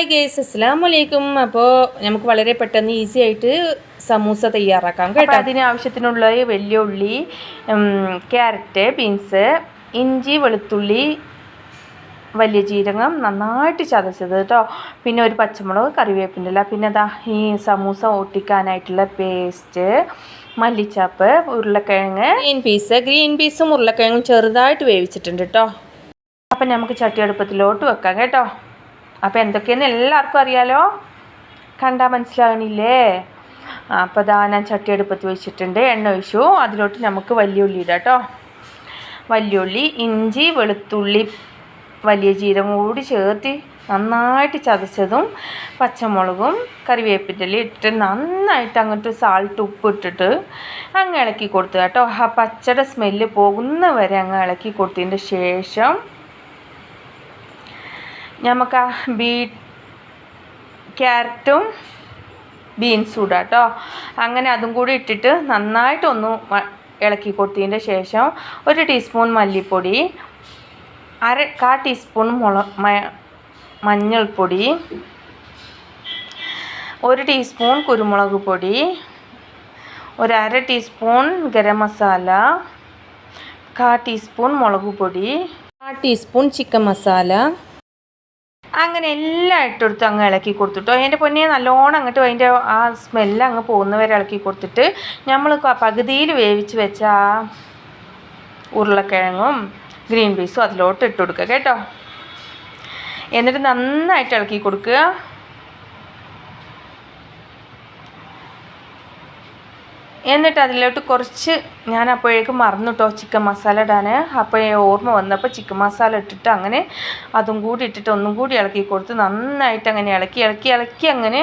Hi guys അസ്സാം വലൈക്കും അപ്പോൾ നമുക്ക് വളരെ പെട്ടെന്ന് ഈസി ആയിട്ട് സമൂസ തയ്യാറാക്കാം കേട്ടോ. അതിന് ആവശ്യത്തിനുള്ള വലിയ ഉള്ളി ക്യാരറ്റ് ബീൻസ് ഇഞ്ചി വെളുത്തുള്ളി വലിയ ജീരകം നന്നായിട്ട് ചതച്ചത് കേട്ടോ. പിന്നെ ഒരു പച്ചമുളക് കറിവേപ്പിന്റെ അല്ല പിന്നെ അതാ ഈ സമൂസ ഒട്ടിക്കാനായിട്ടുള്ള പേസ്റ്റ് മല്ലിച്ചാപ്പ് ഉരുളക്കിഴങ്ങ്. ഗ്രീൻ പീസ് ഗ്രീൻ പീസും ഉരുളക്കിഴങ്ങും ചെറുതായിട്ട് വേവിച്ചിട്ടുണ്ട് കേട്ടോ. അപ്പം നമുക്ക് ചട്ടിയടുപ്പത്തിലോട്ട് വെക്കാം കേട്ടോ. അപ്പോൾ എന്തൊക്കെയെന്ന് എല്ലാവർക്കും അറിയാലോ? കണ്ടാൽ മനസ്സിലാകണില്ലേ അപ്പോൾ അതാ ഞാൻ ചട്ടിയടുപ്പത്ത് വെച്ചിട്ടുണ്ട് എണ്ണ ഒഴിച്ചു. അതിലോട്ട് നമുക്ക് വലിയ ഉള്ളി ഇടാം കേട്ടോ വലിയുള്ളി ഇഞ്ചി വെളുത്തുള്ളി വലിയ ജീരകം കൂടി ചേർത്ത് നന്നായിട്ട് ചതച്ചതും പച്ചമുളകും കറിവേപ്പിന്റെ ഇട്ടിട്ട് നന്നായിട്ട് അങ്ങോട്ട് സാൾട്ട് ഉപ്പ് ഇട്ടിട്ട് അങ്ങ് ഇളക്കി കൊടുത്തു കേട്ടോ. ആ പച്ചയുടെ സ്മെല്ല് പോകുന്ന വരെ അങ്ങ് ഇളക്കി കൊടുത്തതിന്റെ ശേഷം നമുക്ക് ആ ബീ ക്യാരറ്റും ബീൻസും ഇടാം കേട്ടോ. അങ്ങനെ അതും കൂടി ഇട്ടിട്ട് നന്നായിട്ടൊന്ന് ഇളക്കി കൊടുത്തതിന്റെ ശേഷം ഒരു ടീസ്പൂൺ മല്ലിപ്പൊടി അര കാ ടീസ്പൂൺ മുള മഞ്ഞൾപ്പൊടി ഒരു ടീസ്പൂൺ കുരുമുളക് പൊടി ഒരു അര ടീസ്പൂൺ ഗരം മസാല കാ ടീസ്പൂൺ മുളക് പൊടി കാ ടീസ്പൂൺ ചിക്കൻ മസാല അങ്ങനെ എല്ലാം ഇട്ടെടുത്ത് അങ്ങ് ഇളക്കി കൊടുത്തിട്ടോ. അതിന്റെ പൊന്നെ നല്ലോണം അങ്ങോട്ട് അതിന്റെ ആ സ്മെല്ല് അങ്ങ് പോകുന്നവരെ ഇളക്കി കൊടുത്തിട്ട് നമ്മൾ പകുതിയിൽ വേവിച്ച് വെച്ച ആ ഉരുളക്കിഴങ്ങും ഗ്രീൻ പീസും അതിലോട്ട് ഇട്ട് കൊടുക്കുക കേട്ടോ. എന്നിട്ട് നന്നായിട്ട് ഇളക്കി കൊടുക്കുക. എന്നിട്ട് അതിലോട്ട് കുറച്ച് ഞാൻ അപ്പോഴേക്കും മറന്നു കേട്ടോ ചിക്കൻ മസാല ഇടാൻ. അപ്പോൾ ഓർമ്മ വന്നപ്പോൾ ചിക്കൻ മസാല ഇട്ടിട്ട് അങ്ങനെ അതും കൂടി ഇട്ടിട്ട് ഒന്നും കൂടി ഇളക്കി കൊടുത്ത് നന്നായിട്ട് അങ്ങനെ ഇളക്കി ഇളക്കി ഇളക്കി അങ്ങനെ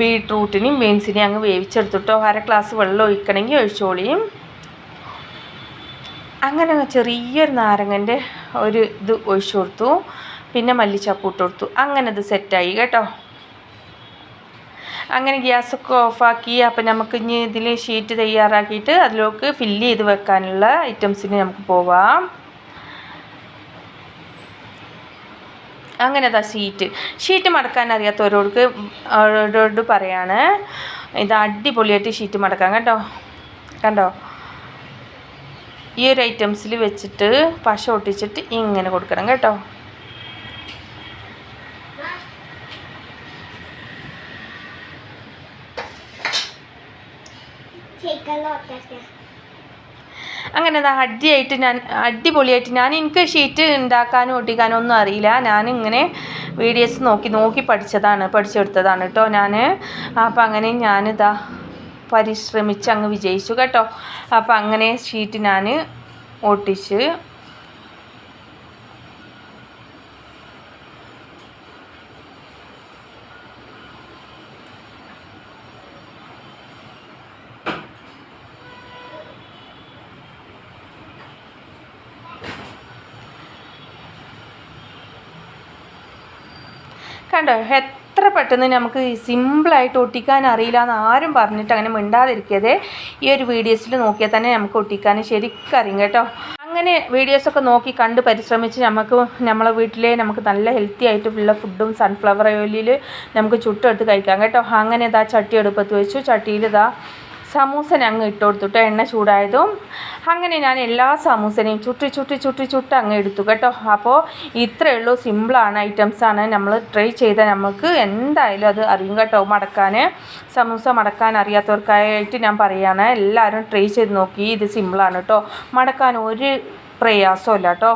ബീട്രൂട്ടിനെയും ബീൻസിനെയും അങ്ങ് വേവിച്ചെടുത്തിട്ടോ അര ഗ്ലാസ് വെള്ളം ഒഴിക്കണമെങ്കിൽ ഒഴിച്ചോളിയും. അങ്ങനെ ചെറിയൊരു നാരങ്ങന്റെ ഒരു ഇത് ഒഴിച്ചു കൊടുത്തു. പിന്നെ മല്ലിച്ചപ്പ് ഇട്ട് കൊടുത്തു. അങ്ങനെ ഇത് സെറ്റായി കേട്ടോ. അങ്ങനെ ഗ്യാസൊക്കെ ഓഫാക്കി അപ്പം നമുക്ക് ഇനി ഇതിൽ ഷീറ്റ് തയ്യാറാക്കിയിട്ട് അതിലേക്ക് ഫില്ല് ചെയ്ത് വെക്കാനുള്ള ഐറ്റംസിന് നമുക്ക് പോവാം. അങ്ങനെ അതാ ഷീറ്റ്. ഷീറ്റ് മടക്കാൻ അറിയാത്തവരോട് അവരോട് പറയാണ് ഇത് അടിപൊളിയായിട്ട് ഷീറ്റ് മടക്കാം കേട്ടോ കണ്ടോ? ഈ ഒരു ഐറ്റംസിൽ വെച്ചിട്ട് പശ ഒട്ടിച്ചിട്ട് ഇങ്ങനെ കൊടുക്കണം കേട്ടോ. അങ്ങനെ അതാ അടിയായിട്ട് ഞാൻ അടിപൊളിയായിട്ട് ഞാൻ എനിക്ക് ഷീറ്റ് ഉണ്ടാക്കാനും ഒട്ടിക്കാനും ഒന്നും അറിയില്ല. ഞാൻ ഇങ്ങനെ വീഡിയോസ് നോക്കി നോക്കി പഠിച്ചതാണ് പഠിച്ചെടുത്തതാണ് കേട്ടോ ഞാൻ അപ്പോൾ അങ്ങനെ ഞാനിതാ പരിശ്രമിച്ച് അങ്ങ് വിജയിച്ചു കേട്ടോ. അപ്പോൾ അങ്ങനെ ഷീറ്റ് ഞാൻ ഒട്ടിച്ച് കണ്ടോ? എത്ര പെട്ടെന്ന് നമുക്ക് സിമ്പിളായിട്ട് ഒട്ടിക്കാൻ അറിയില്ല എന്ന് ആരും പറഞ്ഞിട്ട് അങ്ങനെ മിണ്ടാതിരിക്കരുത്. ഈ ഒരു വീഡിയോസിൽ നോക്കിയാൽ തന്നെ നമുക്ക് ഒട്ടിക്കാൻ ശരിക്കും അറിയും കേട്ടോ. അങ്ങനെ വീഡിയോസൊക്കെ നോക്കി കണ്ട് പരിശ്രമിച്ച് നമുക്ക് നമ്മളെ വീട്ടിലെ നമുക്ക് നല്ല ഹെൽത്തി ആയിട്ടുള്ള ഫുഡും സൺഫ്ലവർ ഓയിലിൽ നമുക്ക് ചുട്ടെടുത്ത് കഴിക്കാം കേട്ടോ. അങ്ങനെ ഇതാ ചട്ടി എടുപ്പത്ത് വെച്ചു. ചട്ടിയിൽ ഇതാ സമൂസ അങ്ങ് ഇട്ട് കൊടുത്തിട്ട് എണ്ണ ചൂടായതും. അങ്ങനെ ഞാൻ എല്ലാ സമൂസനെയും ചുട്ടി ചുട്ടി ചുട്ടി ചുട്ട് അങ്ങ് എടുത്തു കേട്ടോ. അപ്പോൾ ഇത്രയേ ഉള്ളൂ സിമ്പിളാണ് ഐറ്റംസാണ്. നമ്മൾ ട്രൈ ചെയ്താൽ നമുക്ക് എന്തായാലും അത് അറിയും കേട്ടോ. മടക്കാൻ സമൂസ മടക്കാൻ അറിയാത്തവർക്കായിട്ട് ഞാൻ പറയുകയാണ് എല്ലാവരും ട്രൈ ചെയ്ത് നോക്കി ഇത് സിമ്പിളാണ് കേട്ടോ. മടക്കാൻ ഒരു പ്രയാസമില്ല കേട്ടോ.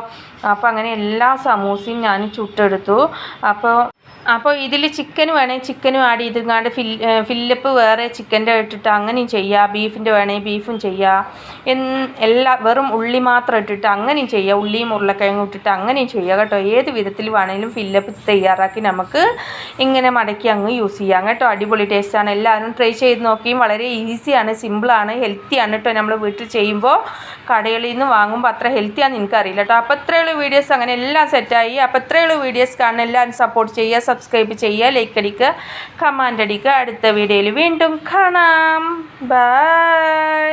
അപ്പോൾ അങ്ങനെ എല്ലാ സമൂസയും ഞാൻ ചുട്ടെടുത്തു. അപ്പോൾ അപ്പോൾ ഇതിൽ ചിക്കൻ വേണേൽ ചിക്കനും ആഡ് ചെയ്തിങ്ങാണ്ട് ഫിൽ ഫില്ലപ്പ് വേറെ ചിക്കന്റെ ഇട്ടിട്ട് അങ്ങനെയും ചെയ്യുക ബീഫിന്റെ വേണേൽ ബീഫും ചെയ്യുക എന്ന് എല്ലാ വെറും ഉള്ളി മാത്രം ഇട്ടിട്ട് അങ്ങനെയും ചെയ്യുക ഉള്ളിയും ഉരുളക്കിഴങ്ങും ഇട്ടിട്ട് അങ്ങനെയും ചെയ്യുക കേട്ടോ. ഏത് വിധത്തിൽ വേണമെങ്കിലും ഫില്ലപ്പ് തയ്യാറാക്കി നമുക്ക് ഇങ്ങനെ മടക്കി അങ്ങ് യൂസ് ചെയ്യാം കേട്ടോ. അടിപൊളി ടേസ്റ്റാണ് എല്ലാവരും ട്രൈ ചെയ്ത് നോക്കിയും വളരെ ഈസിയാണ് സിമ്പിളാണ് ഹെൽത്തിയാണ് കേട്ടോ. നമ്മൾ വീട്ടിൽ ചെയ്യുമ്പോൾ കടകളിൽ നിന്ന് വാങ്ങുമ്പോൾ അത്ര ഹെൽത്തിയാണെന്ന് എനിക്കറിയില്ല കേട്ടോ. അപ്പോൾ ഇത്രയുള്ള വീഡിയോസ് അങ്ങനെ എല്ലാം സെറ്റായി. അപ്പോൾ ഇത്രയുള്ള വീഡിയോസ് കാണാൻ എല്ലാവരും സപ്പോർട്ട് ചെയ്യുക സബ്സ്ക്രൈബ് ചെയ്യുക ലൈക്ക് അടിക്കുക കമാൻഡ് അടിക്കുക. അടുത്ത വീഡിയോയിൽ വീണ്ടും കാണാം. ബൈ